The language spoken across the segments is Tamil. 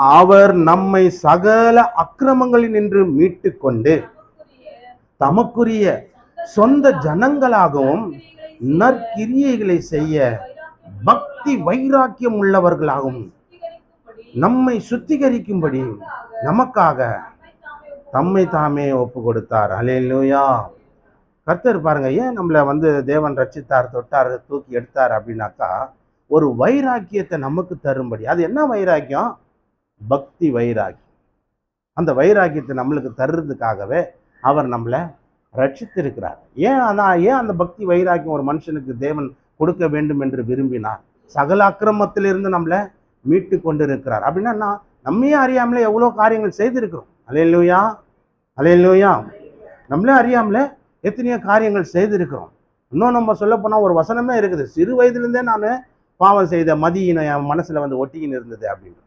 அவர் நம்மை சகல அக்கிரமங்களில் நின்று மீட்டு கொண்டு தமக்குரிய சொந்த ஜனங்களாகவும் நற்கிரியைகளை செய்ய பக்தி வைராக்கியம் உள்ளவர்களாகவும் நம்மை சுத்திகரிக்கும்படி நமக்காக தம்மை தாமே ஒப்பு கொடுத்தார் அலையிலூயா கர்த்தர் பாருங்க ஏன் நம்மளை வந்து தேவன் ரச்சித்தார் தொட்டார் தூக்கி எடுத்தார் அப்படின்னாக்கா ஒரு வைராக்கியத்தை நமக்கு தரும்படி. அது என்ன வைராக்கியம்? பக்தி வைராக்கியம் அந்த வைராக்கியத்தை நம்மளுக்கு தர்றதுக்காகவே அவர் நம்மளை ரட்சித்திருக்கிறார். ஏன் அதான் ஏன் அந்த பக்தி வைராக்கியம் ஒரு மனுஷனுக்கு தேவன் கொடுக்க வேண்டும் என்று விரும்பினார்? சகல அக்கிரமத்திலிருந்து நம்மளை மீட்டு கொண்டு இருக்கிறார் அப்படின்னா நான் நம்மையே அறியாமலே எவ்வளோ காரியங்கள் செய்திருக்கிறோம். அலையலூயா அலையலூயா நம்மளே அறியாமலே எத்தனையோ காரியங்கள் செய்திருக்கிறோம். இன்னும் நம்ம சொல்ல போனால் ஒரு வசனமே இருக்குது. சிறு வயதுலேருந்தே நான் பாவம் செய்த மதியினை என் மனசில் வந்து ஒட்டிக்கின்னு இருந்தது அப்படின்னு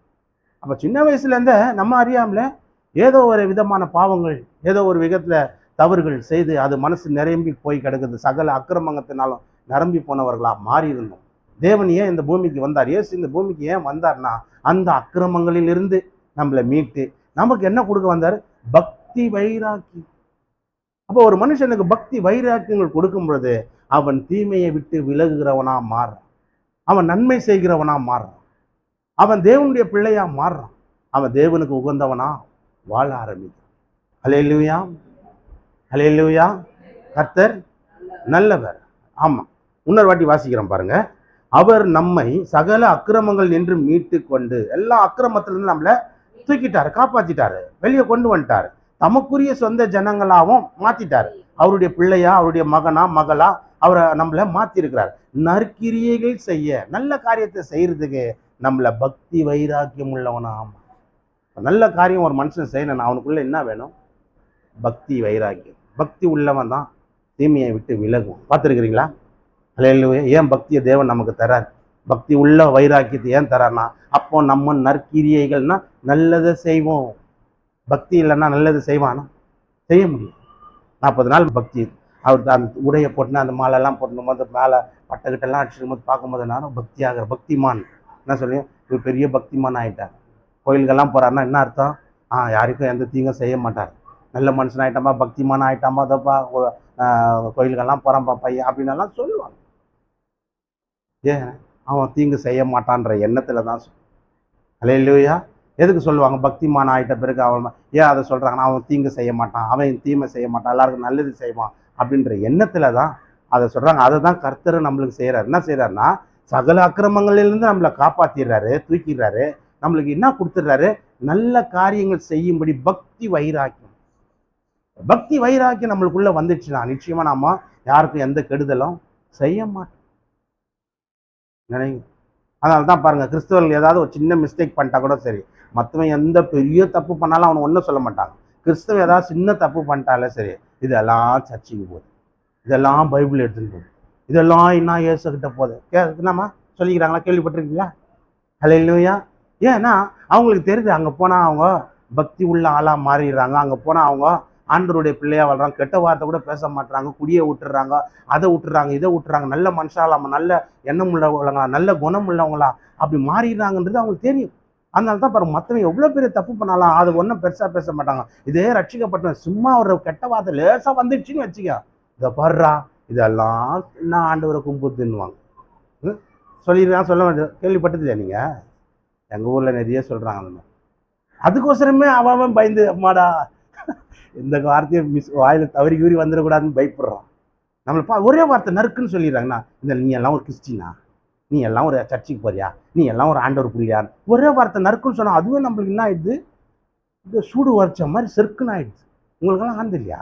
அப்போ சின்ன வயசுலேருந்தே நம்ம அறியாமலே ஏதோ ஒரு விதமான பாவங்கள் ஏதோ ஒரு விதத்தில் தவறுகள் செய்து அது மனசு நிரம்பி போய் கிடக்குது. சகல அக்கிரமங்கத்தினாலும் நிரம்பி போனவர்களாக மாறி இருந்தோம். தேவன் ஏன் இந்த பூமிக்கு வந்தார்? இயேசு இந்த பூமிக்கு ஏன் வந்தார்னா அந்த அக்கிரமங்களிலிருந்து நம்மளை மீட்டு நமக்கு என்ன கொடுக்க வந்தார்? பக்தி வைராக்கி. அப்போ ஒரு மனுஷனுக்கு பக்தி வைராக்கியங்கள் கொடுக்கும் பொழுது அவன் தீமையை விட்டு விலகுகிறவனா மாறுறான் அவன் நன்மை செய்கிறவனா மாறுறான் அவன் தேவனுடைய பிள்ளையா மாறுறான். அவன் தேவனுக்கு உகந்தவனா வாழ ஆரம்பிக்கிறான். அலையிலுயா அலையிலுயா கர்த்தர் நல்லவர். ஆமாம் இன்னொரு வாட்டி வாசிக்கிறோம் பாருங்க. அவர் நம்மை சகல அக்கிரமங்கள் நின்று மீட்டு கொண்டு எல்லா அக்கிரமத்திலிருந்து நம்மளை தூக்கிட்டாரு காப்பாற்றிட்டாரு வெளியே கொண்டு வந்துட்டாரு. தமக்குரிய சொந்த ஜனங்களாகவும் மாற்றிட்டார் அவருடைய பிள்ளையா அவருடைய மகனா மகளா அவரை நம்மளை மாற்றிருக்கிறார் நற்கிரியைகள் செய்ய நல்ல காரியத்தை செய்யறதுக்கு நம்மளை பக்தி வைராக்கியம் உள்ளவனா? நல்ல காரியம் ஒரு மனுஷன் செய்யணும் அவனுக்குள்ளே என்ன வேணும்? பக்தி வைராக்கியம். பக்தி உள்ளவன் தான் தீமையை விட்டு விலகும். பார்த்துருக்கிறீங்களா? அல்ல ஏன் பக்தியை தேவன் நமக்கு தரார்? பக்தி உள்ள வைராக்கியத்தை ஏன் தரார்னா அப்போ நம்ம நற்கிரியைகள்னா நல்லதை செய்வோம். பக்தி இல்லைன்னா நல்லது செய்வானா? செய்ய முடியும் நாற்பது நாள் பக்தி. அவர் அந்த உடையை போட்டுனா அந்த மாலைலாம் போட்டணும் போது மேலே பட்டக்கிட்டெல்லாம் அடிச்சிருக்கும் போது பார்க்கும்போது நானும் பக்தி ஆகிற பக்திமான். என்ன சொல்லுவேன் இவர் பெரிய பக்திமான் ஆகிட்டார் கோயிலுக்கெல்லாம் போகிறாருன்னா என்ன அர்த்தம்? ஆ யாருக்கும் எந்த தீங்கும் செய்ய மாட்டார். நல்ல மனுஷன் ஆகிட்டாமா பக்திமான் ஆகிட்டாமா அதப்பா கோயிலுக்கெல்லாம் போகிறான்ப்பா பையன் அப்படின்னு எல்லாம் சொல்லுவாங்க. ஏன்? அவன் தீங்கு செய்ய மாட்டான்ற எண்ணத்தில் தான் அலையிலையா எதுக்கு சொல்லுவாங்க? பக்திமான் ஆகிட்ட பிறகு அவன் ஏன் அதை சொல்கிறாங்கன்னா அவன் தீங்கு செய்ய மாட்டான் அவன் தீமை செய்ய மாட்டான் எல்லாருக்கும் நல்லது செய்வான் அப்படின்ற எண்ணத்தில் தான் அதை சொல்கிறாங்க அதை தான் கர்த்தர் நம்மளுக்கு செய்கிறார் என்ன செய்கிறாருன்னா சகல அக்கிரமங்களிலிருந்து நம்மளை காப்பாற்றிடுறாரு தூக்கிடுறாரு. நம்மளுக்கு என்ன கொடுத்துட்றாரு? நல்ல காரியங்கள் செய்யும்படி பக்தி வைராக்கியம். பக்தி வைராக்கியம் நம்மளுக்குள்ள வந்துச்சுன்னா நிச்சயமா நாம யாருக்கும் எந்த கெடுதலும் செய்ய மாட்டோம். நினைங்க. அதனால தான் பாருங்க கிறிஸ்தவர்கள் ஏதாவது ஒரு சின்ன மிஸ்டேக் பண்ணிட்டா கூட சரி. மற்றவன் எந்த பெரிய தப்பு பண்ணாலும் அவனை ஒன்றும் சொல்ல மாட்டாங்க கிறிஸ்தவ ஏதாவது சின்ன தப்பு பண்ணிட்டாலே சரி இதெல்லாம் சர்ச்சைக்கு போகுது. இதெல்லாம் பைபிள் எடுத்துன்னு போகுது. இதெல்லாம் என்ன ஏசுகிட்ட போகுது? கே என்னம்மா? சொல்லிக்கிறாங்களா? கேள்விப்பட்டிருக்கீங்களா? ஹலோ இல்லையா ஏன்னா அவங்களுக்கு தெரியுது அங்கே போனால் அவங்க பக்தி உள்ள ஆளாக மாறிடுறாங்க. அங்கே போனால் அவங்க ஆண்டருடைய பிள்ளையாக வாழ்றாங்க. கெட்ட வார்த்தை கூட பேச மாட்டுறாங்க குடியை விட்டுறாங்க அதை விட்டுறாங்க இதை விட்டுறாங்க நல்ல மனுஷாலாம நல்ல எண்ணம் உள்ளவங்களா நல்ல குணம் உள்ளவங்களா அப்படி மாறிடுறாங்கன்றது அவங்களுக்கு தெரியும். அதனால தான் பாருங்க மற்றவங்க எவ்வளோ பெரிய தப்பு பண்ணாலும் அது ஒன்றும் பெருசாக பேச மாட்டாங்க. இதே ரட்சிக்கப்பட்டவன் சும்மா ஒரு கெட்ட வார்த்தை லேசாக வந்துடுச்சுன்னு வச்சுக்க. இதை பாடுறா இதெல்லாம் நான் ஆண்டவரை கும்பிட்டுன்னுவாங்க. ம்? சொல்லிடுறான் சொல்ல வேண்டியது கேள்விப்பட்டதில்லையா நீங்கள் எங்கள் ஊரில் நிறைய சொல்கிறாங்க அந்த அதுக்கோசரமே அவன் அவன் பயந்து அம்மாடா இந்த வார்த்தையை மிஸ் வாயில் தவறி கூறி வந்துடக்கூடாதுன்னு பயப்படுறான். நம்மளை பா ஒரே வார்த்தை நறுக்குன்னு சொல்லிடுறாங்கண்ணா இந்த நீ எல்லாம் ஒரு கிறிஸ்டினா? நீ எல்லாம் ஒரு சர்ச்சுக்கு போறியா? நீ எல்லாம் ஒரு ஆண்டவர் புரியான்னு ஒரே வார்த்தை நறுக்குன்னு சொன்னால் அதுவே நம்மளுக்கு என்ன ஆயிடுது? இந்த சூடு வரைச்ச மாதிரி செருக்குன்னு ஆயிடுது. உங்களுக்கெல்லாம் ஆண்டு இல்லையா?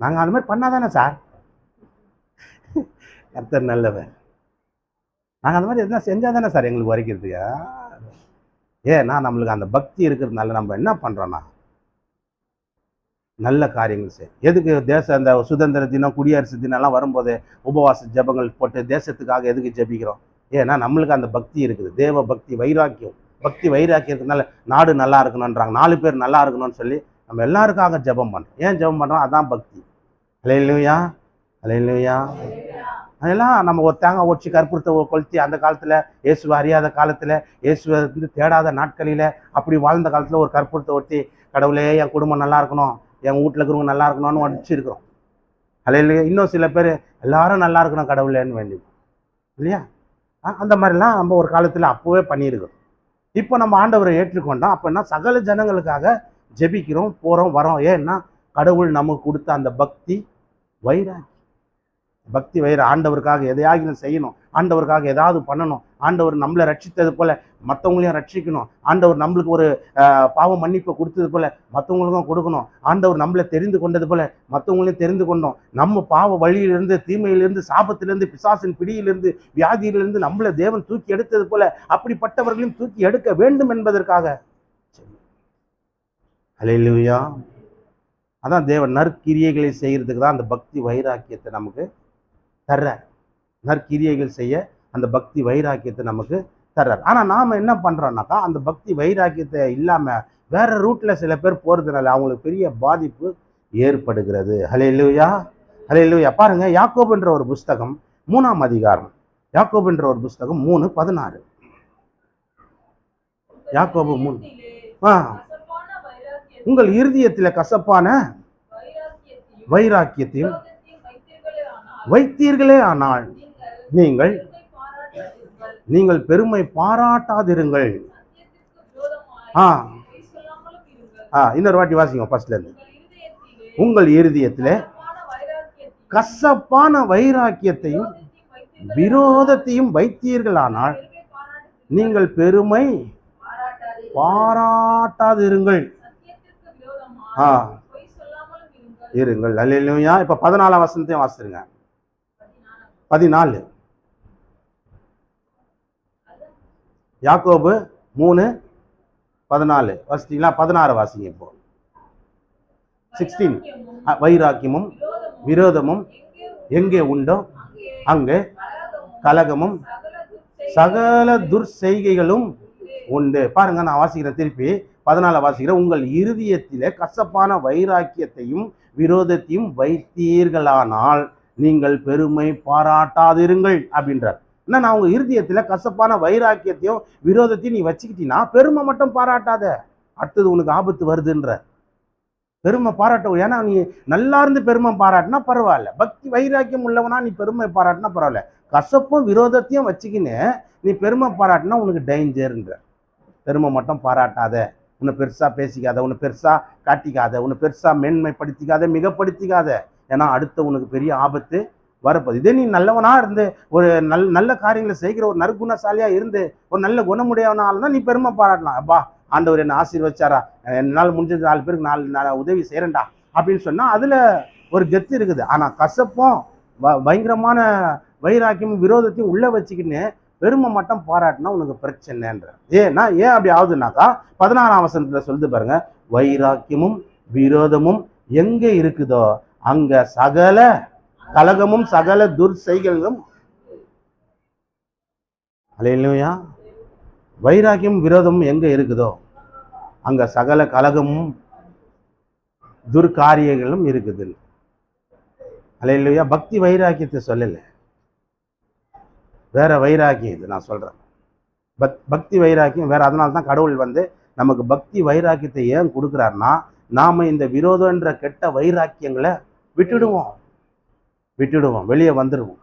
நாங்கள் அந்த மாதிரி பண்ணாதானே சார்? கர்த்தர் நல்லவர். நாங்கள் அந்த மாதிரி எதுனா செஞ்சால் தானே சார் எங்களுக்கு வரைக்கிறதுக்கு ஏன்னா நம்மளுக்கு அந்த பக்தி இருக்கிறதுனால நம்ம என்ன பண்ணுறோன்னா நல்ல காரியங்கள் செய். எதுக்கு தேச அந்த சுதந்திர தினம் குடியரசு தினம்லாம் வரும்போது உபவாச ஜெபங்கள் போட்டு தேசத்துக்காக எதுக்கு ஜெபிக்கிறோம்? ஏன்னா நம்மளுக்கு அந்த பக்தி இருக்குது. தேவ பக்தி வைராக்கியம். பக்தி வைராக்கியத்துனால நாடு நல்லா இருக்கணுன்றாங்க நாலு பேர் நல்லா இருக்கணும்னு சொல்லி நம்ம எல்லாருக்காக ஜெபம் பண்ணுறோம் ஏன் ஜெபம் பண்ணுறோம் அதான் பக்தி. அலையிலுயா. அலையிலுயா. அதெல்லாம் நம்ம ஒரு தேங்காய் ஒடிச்சு கற்பூரத்தை கொளுத்தி அந்த காலத்தில் இயேசுவை அறியாத காலத்தில் இயேசுவை வந்து தேடாத நாட்களில் அப்படி வாழ்ந்த காலத்தில் ஒரு கற்பூரத்தை ஒட்டி கடவுளே என் குடும்பம் நல்லா இருக்கணும். என் வீட்டில் இருக்கிறவங்க நல்லா இருக்கணும்னு அடிச்சிருக்கிறோம் அதில் இன்னும் சில பேர் எல்லாரும் நல்லா இருக்கணும் கடவுளேன்னு வேண்டி இல்லையா? ஆ, அந்த மாதிரிலாம் நம்ம ஒரு காலத்தில் அப்போவே பண்ணியிருக்கிறோம். இப்போ நம்ம ஆண்டவரை ஏற்றுக்கொண்டோம். அப்படின்னா சகல ஜனங்களுக்காக ஜெபிக்கிறோம் போகிறோம் வரோம். ஏன்னா கடவுள் நமக்கு கொடுத்த அந்த பக்தி வைராக்கி பக்தி வைர ஆண்டவருக்காக எதையாகிலும் செய்யணும்? ஆண்டவருக்காக ஏதாவது பண்ணணும்? ஆண்டவர் நம்மளை ரட்சித்தது போல மற்றவங்களையும் ரட்சிக்கணும். ஆண்டவர் நம்மளுக்கு ஒரு பாவ மன்னிப்பை கொடுத்தது போல மற்றவங்களுக்கும் கொடுக்கணும். ஆண்டவர் நம்மளை தெரிந்து கொண்டது போல மற்றவங்களையும் தெரிந்து கொண்டோம். நம்ம பாவ வழியிலிருந்து தீமையிலிருந்து சாபத்திலிருந்து பிசாசின் பிடியிலிருந்து வியாதியிலிருந்து நம்மளை தேவன் தூக்கி எடுத்தது போல அப்படிப்பட்டவர்களையும் தூக்கி எடுக்க வேண்டும் என்பதற்காக. அலையிலுயா அதான் தேவன் நற்கிரியைகளை செய்கிறதுக்கு தான் அந்த பக்தி வைராக்கியத்தை நமக்கு தர்றார். நற்கிரியைகள் செய்ய அந்த பக்தி வைராக்கியத்தை நமக்கு தர்றார். ஆனால் நாம் என்ன பண்ணுறோம்னாக்கா அந்த பக்தி வைராக்கியத்தை இல்லாமல் வேற ரூட்டில் சில பேர் போகிறதுனால அவங்களுக்கு பெரிய பாதிப்பு ஏற்படுகிறது. ஹலே ஹலே பாருங்க யாக்கோபுன்ற ஒரு புஸ்தகம் மூணாம் அதிகாரம். யாக்கோபுன்ற ஒரு புஸ்தகம் மூணு பதினாறு. யாக்கோபு மூணு. ஆ. உங்கள் இருதயத்தில் கசப்பான வைராக்கியத்தையும் வைத்தீர்களே ஆனால் நீங்கள் நீங்கள் பெருமை பாராட்டாதிருங்கள். ஆ. ஆ இன்னொரு வாட்டி வாசிங்க ஃபர்ஸ்ட்லேருந்து உங்கள் இருதயத்தில் கசப்பான வைராக்கியத்தையும் விரோதத்தையும் வைத்தீர்களானால் நீங்கள் பெருமை பாராட்டாதிருங்கள். ஆ. இருங்கள். அல்லையா இப்போ பதினாலாம் வசனத்தையும் வாசிருங்க பதினாலு. யாக்கோபு மூணு பதினாலு. வாசிட்டீங்களா பதினாறு வாசிங்க இப்போ. சிக்ஸ்டீன் வைராக்கியமும் விரோதமும் எங்கே உண்டோ அங்கே கலகமும் சகல துர்செய்கைகளும் உண்டு. பாருங்க நான் வாசிக்கிறேன் திருப்பி. பதினாலு வாசிக்கிறேன். உங்கள் இருதயத்திலே கசப்பான வைராக்கியத்தையும் விரோதத்தையும் வைத்தீர்களானால் நீங்கள் பெருமை பாராட்டாதிருங்கள் அப்படின்றார். என்ன நான் உங்க இறுதியத்தில் கசப்பான வைராக்கியத்தையும் விரோதத்தையும் நீ வச்சுக்கிட்டீங்கன்னா பெருமை மட்டும் பாராட்டாத. அடுத்தது உனக்கு ஆபத்து வருதுன்ற பெருமை பாராட்ட ஏன்னா நீ நல்லா இருந்து பெருமை பாராட்டினா பரவாயில்ல. பக்தி வைராக்கியம் உள்ளவனா நீ பெருமை பாராட்டினா பரவாயில்ல. கசப்பும் விரோதத்தையும் வச்சுக்கின்னு நீ பெருமை பாராட்டினா உனக்கு டேஞ்சர்ன்ற பெருமை மட்டும் பாராட்டாத. உன்னை பெருசாக பேசிக்காத உன்னை பெருசாக காட்டிக்காத உன்னை பெருசாக மேன்மைப்படுத்திக்காத மிகப்படுத்திக்காத. ஏன்னா அடுத்த உனக்கு பெரிய ஆபத்து வரப்போகுது. இதே நீ நல்லவனாக இருந்து ஒரு நல் நல்ல காரியங்களை செய்கிற ஒரு நற்குணசாலியாக இருந்து ஒரு நல்ல குணமுடையவனால தான் நீ பெருமை பாராட்டலாம். அப்பா ஆண்டவர் என்ன ஆசீர்வச்சாரா? என்னால் முடிஞ்சது நாலு பேருக்கு நாலு நான் உதவி செய்கிறேன்டா அப்படின்னு சொன்னால் அதில் ஒரு கெத்து இருக்குது. ஆனால் கசப்பும் வ பயங்கரமான வைராக்கியமும் விரோதத்தையும் உள்ளே வச்சுக்கின்னு பெருமை மட்டும் பாராட்டினா உனக்கு பிரச்சனைன்ற ஏன்னா ஏன் அப்படி ஆகுதுனாக்கா பதினாறாம் வசனத்தில் சொல்லுது பாருங்க வைராக்கியமும் விரோதமும் எங்கே இருக்குதோ அங்க சகல கலகமும் சகல துர்செய்களும் அலையிலையா. வைராக்கியம் விரோதமும் எங்க இருக்குதோ அங்க சகல கலகமும் துர்காரியங்களும் இருக்குது. அலையிலையா பக்தி வைராக்கியத்தை சொல்லலை. வேற வைராக்கியம் இது நான் சொல்றேன். பக் பக்தி வைராக்கியம் வேற அதனால தான் கடவுள் வந்து நமக்கு பக்தி வைராக்கியத்தை ஏன் கொடுக்குறாருன்னா நாம இந்த விரோதன்ற கெட்ட வைராக்கியங்களை விட்டுடுவோம். விட்டுடுவோம். வெளியே வந்துடுவோம்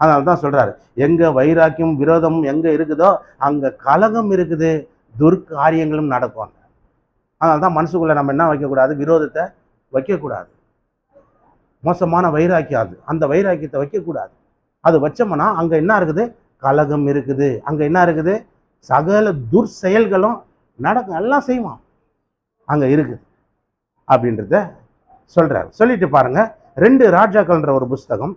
அதனால தான் சொல்கிறாரு எங்கே வைராக்கியம் விரோதமும் எங்கே இருக்குதோ அங்கே கலகம் இருக்குது. துர்காரியங்களும் நடக்கும். அதனால தான் மனசுக்குள்ளே நம்ம என்ன வைக்கக்கூடாது? விரோதத்தை வைக்கக்கூடாது. மோசமான வைராக்கியம் அது. அந்த வைராக்கியத்தை வைக்கக்கூடாது. அது வச்சோம்னா அங்கே என்ன இருக்குது? கலகம் இருக்குது. அங்கே என்ன இருக்குது? சகல துர்செயல்களும் நடக்கும். எல்லாம் செய்வான். அங்கே இருக்குது. அப்படின்றத சொல்கிறார் சொல்லிட்டு பாருங்க ரெண்டு ராஜாக்கள்ன்ற ஒரு புஸ்தகம்